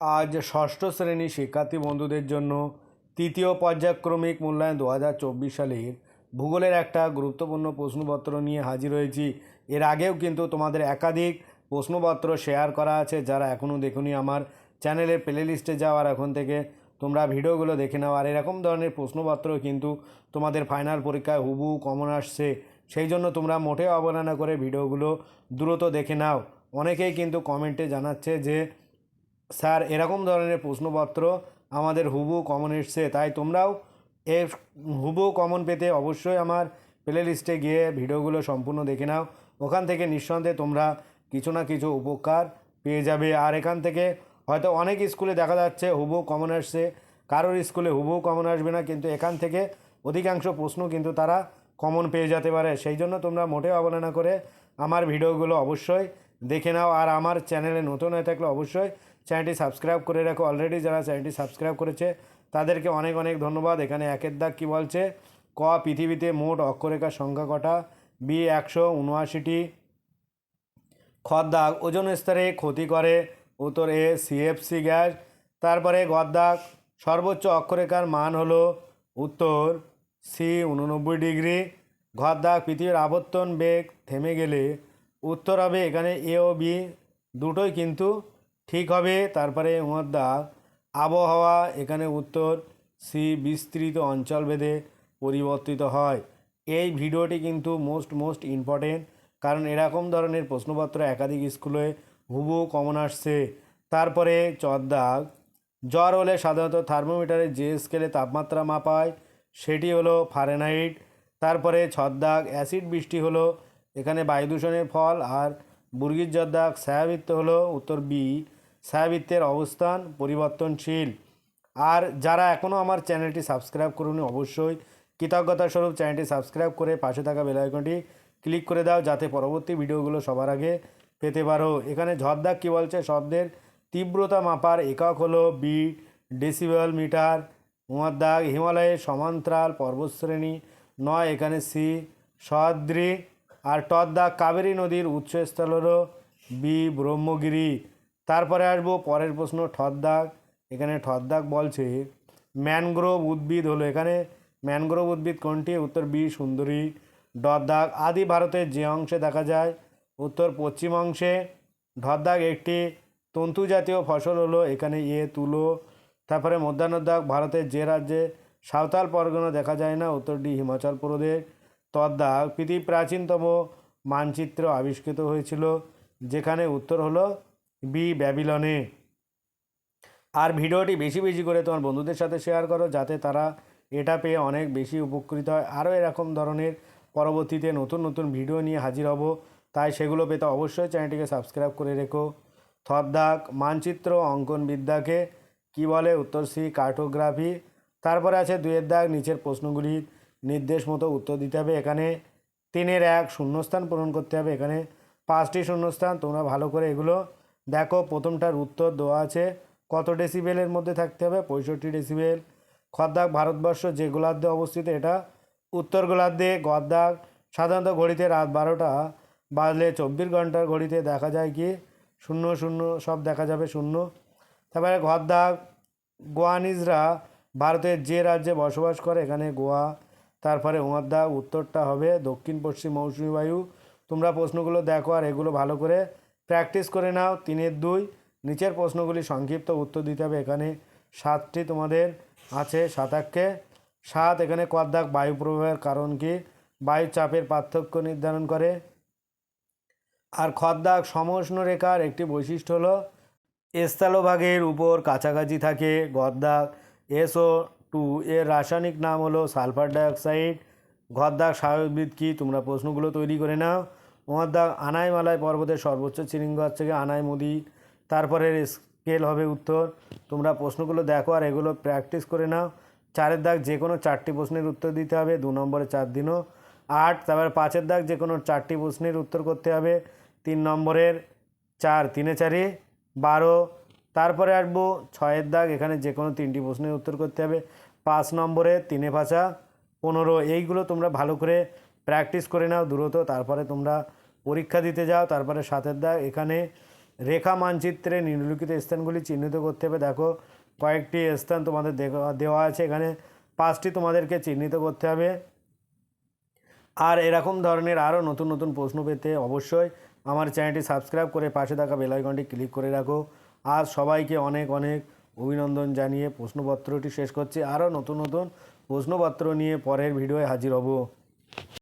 আজ ষষ্ঠ শ্রেণি শিক্ষার্থী বন্ধুদের জন্য তৃতীয় পর্যায়ক্রমিক মূল্যায়ন দু হাজার চব্বিশ সালের ভূগোলের একটা গুরুত্বপূর্ণ প্রশ্নপত্র নিয়ে হাজির হয়েছি। এর আগেও কিন্তু তোমাদের একাধিক প্রশ্নপত্র শেয়ার করা আছে, যারা এখনও দেখুনি আমার চ্যানেলের প্লে লিস্টে যাও আর এখন থেকে তোমরা ভিডিওগুলো দেখে নাও। আর এরকম ধরনের প্রশ্নপত্র কিন্তু তোমাদের ফাইনাল পরীক্ষায় হুবহু কমন আসছে। সেই জন্য তোমরা মোটেও অবহেলা করে ভিডিওগুলো দ্রুত দেখে নাও। অনেকেই কিন্তু কমেন্টে জানাচ্ছে যে স্যার, এরকম ধরনের প্রশ্নপত্র আমাদের হুবু কমন এসছে। তাই তোমরাও এ হুবু কমন পেতে অবশ্যই আমার প্লে লিস্টে গিয়ে ভিডিওগুলো সম্পূর্ণ দেখে নাও। ওখান থেকে নিঃসন্দেহে তোমরা কিছু না কিছু উপকার পেয়ে যাবে। আর এখান থেকে হয়তো অনেক স্কুলে দেখা যাচ্ছে হুবু কমন আসছে। কারোর স্কুলে হুবু কমন আসবে না, কিন্তু এখান থেকে অধিকাংশ প্রশ্ন কিন্তু তারা কমন পেয়ে যেতে পারে। সেই জন্য তোমরা মোটেও অবহেলা করে আমার ভিডিওগুলো অবশ্যই দেখে নাও। আর আমার চ্যানেলে নতুন হয়ে থাকলে অবশ্যই চ্যানেলটি সাবস্ক্রাইব করে রাখো। অলরেডি যারা চ্যানেলটি সাবস্ক্রাইব করেছে, তাদেরকে অনেক অনেক ধন্যবাদ। এখানে একের দাগ কী বলছে? ক, পৃথিবীতে মোট অক্ষরেখার সংখ্যা কটা? বি, একশো উনআশিটি। খদ্দাগ ওজন স্তরে ক্ষতি করে। উত্তর এ সিএফসি গ্যাস। তারপরে গদ্দাগ সর্বোচ্চ অক্ষরেখার মান হলো উত্তর সি উননব্বই ডিগ্রি। ঘরদাগ পৃথিবীর আবর্তন বেগ থেমে গেলে উত্তর হবে এখানে এ ও বি দুটোই কিন্তু ঠিক হবে। তারপরে দাগ আবহাওয়া, এখানে উত্তর, সি বিস্তৃত অঞ্চলভেদে পরিবর্তিত হয়। এই ভিডিওটি কিন্তু মোস্ট মোস্ট ইম্পর্টেন্ট কারণ এরকম ধরনের প্রশ্নপত্র একাধিক স্কুলে হুবহু কমন আসছে। তারপরে চদ্দাগ জ্বর হলে সাধারণত থার্মোমিটারে যে স্কেলে তাপমাত্রা মাপায়, সেটি হলো ফারেনহাইট তারপরে ছদ্দাগ অ্যাসিড বৃষ্টি হলো, এখানে বায়ু দূষণের ফল, আর বুর্গির জদ্দাগ ছায়াবৃত্ত হলো উত্তর বি ছায়াবৃত্তের অবস্থান পরিবর্তনশীল। আর যারা এখনও আমার চ্যানেলটি সাবস্ক্রাইব করুন, অবশ্যই কৃতজ্ঞতা স্বরূপ চ্যানেলটি সাবস্ক্রাইব করে পাশে থাকা বেল আইকনটি ক্লিক করে দাও, যাতে পরবর্তী ভিডিওগুলো সবার আগে পেতে পারো। এখানে ঝড়দাগ কী বলছে? শব্দের তীব্রতা মাপার একক হলো বি ডেসিবেল মিটার দাগ হিমালয়ের সমান্তরাল পর্বতশ্রেণী। নয়, এখানে সি সহদ্রি। আর দাগ কাবেরী নদীর উৎসস্থল হলো বি ব্রহ্মগিরি। তারপরে আসব, পরের প্রশ্ন দাগ। এখানে দাগ বলছে, ম্যানগ্রোভ উদ্ভিদ হলো এখানে। ম্যানগ্রোভ উদ্ভিদ কোনটি? উত্তর বি, সুন্দরী। দাগ আদি ভারতের যে অংশে দেখা যায়, উত্তর পশ্চিম অংশে। দাগ একটি তন্তু জাতীয় ফসল হলো, এখানে এ, তুলো। তারপরে মধ্যাহ্নদাগ ভারতের যে রাজ্যে। সাঁওতাল পরগনা দেখা যায় না, উত্তর ডি, হিমাচল প্রদেশ। তদ্দাগ পৃথিবীর প্রাচীনতম মানচিত্র আবিষ্কৃত হয়েছিল, যেখানে উত্তর হলো বি ব্যাবিলনে। আর ভিডিওটি বেশি বেশি করে তোমার বন্ধুদের সাথে শেয়ার করো যাতে তারা এটা পেয়ে অনেক বেশি উপকৃত হয়। আরও এরকম ধরনের পরবর্তীতে নতুন নতুন ভিডিও নিয়ে হাজির হব। তাই সেগুলো পেতে অবশ্যই চ্যানেলটিকে সাবস্ক্রাইব করে রেখো। থদ্দাক মানচিত্র অঙ্কন বিদ্যাকে কি বলে? উত্তর সি, কার্টোগ্রাফি। তারপরে আছে দুয়ের দাগ, নিচের প্রশ্নগুলির নির্দেশ মতো উত্তর দিতে হবে এখানে। তিনের এক শূন্যস্থান পূরণ করতে হবে এখানে। পাঁচটি শূন্যস্থান, তোমরা ভালো করে এগুলো দেখো, প্রথমটার উত্তর দেওয়া আছে। কত ডেসিবেলের মধ্যে থাকতে হবে? পঁয়ষট্টি ডেসিবেল খদ্দাক ভারতবর্ষ যে গোলার্ধে অবস্থিত, এটা উত্তর গোলার্ধে গদ্দাক। সাধারণত ঘড়িতে রাত বারোটা বাজলে চব্বিশ ঘণ্টার ঘড়িতে দেখা যায় কি? শূন্য শূন্য, সব দেখা যাবে শূন্য। তারপরে ঘরদাগ গোয়ানিজরা ভারতের যে রাজ্যে বসবাস করে, এখানে গোয়া। তারপরে উমাদ্দাগ উত্তরটা হবে দক্ষিণ পশ্চিম মৌসুমী বায়ু। তোমরা প্রশ্নগুলো দেখো আর এগুলো ভালো করে প্র্যাকটিস করে নাও, তিনের দুই। নিচের প্রশ্নগুলি সংক্ষিপ্ত উত্তর দিতে হবে। এখানে সাতটি তোমাদের আছে সাতাককে সাত, এখানে কদ্দাক বায়ু প্রবাহের কারণ কি? বায়ু চাপের পার্থক্য নির্ধারণ করে। আর খদ্দাক সমষ্ণ রেখার একটি বৈশিষ্ট্য হলো, স্থলভাগের উপর কাছাকাছি থাকে গদ্দাক। এসও টু, এর রাসায়নিক নাম হলো সালফার ডাইঅক্সাইড। ঘরদাগ স্বাভাবিক কি? তোমরা প্রশ্নগুলো তৈরি করে নাও। দাগ আনাইমালায় পর্বতের সর্বোচ্চ শৃঙ্গ হচ্ছে গিয়ে আনাই মোদি তারপরে স্কেল হবে উত্তর। তোমরা প্রশ্নগুলো দেখো আর এগুলো প্র্যাকটিস করে নাও। চারের দাগ যে কোনো চারটি প্রশ্নের উত্তর দিতে হবে, দু নম্বরে চার দিনও। আট, তারপরে পাঁচের দাগ যে কোনো চারটি প্রশ্নের উত্তর করতে হবে। তিন নম্বরের চার, তিনে চারি। বারো, তারপরে আসব ছয়ের দাগ, এখানে যে কোনো তিনটি প্রশ্নের উত্তর করতে হবে। পাঁচ নম্বরে তিনে পাঁচা পনেরো, এইগুলো তোমরা ভালো করে প্র্যাকটিস করে নাও দ্রুত, তারপরে তোমরা পরীক্ষা দিতে যাও, তারপরে সাতের দাগ এখানে রেখা মানচিত্রে নিম্নলিখিত স্থানগুলি চিহ্নিত করতে হবে। দেখো, কয়েকটি স্থান তোমাদের দেওয়া আছে। এখানে পাঁচটি তোমাদেরকে চিহ্নিত করতে হবে। আর এরকম ধরনের আরও নতুন নতুন প্রশ্ন পেতে অবশ্যই আমার চ্যানেলটি সাবস্ক্রাইব করে পাশে থাকা বেল আইকনটি ক্লিক করে রাখো। আর সবাইকে অনেক অনেক অভিনন্দন জানিয়ে প্রশ্নপত্রটি শেষ করছি। আরও নতুন নতুন প্রশ্নপত্র নিয়ে পরের ভিডিওয়ে হাজির হব।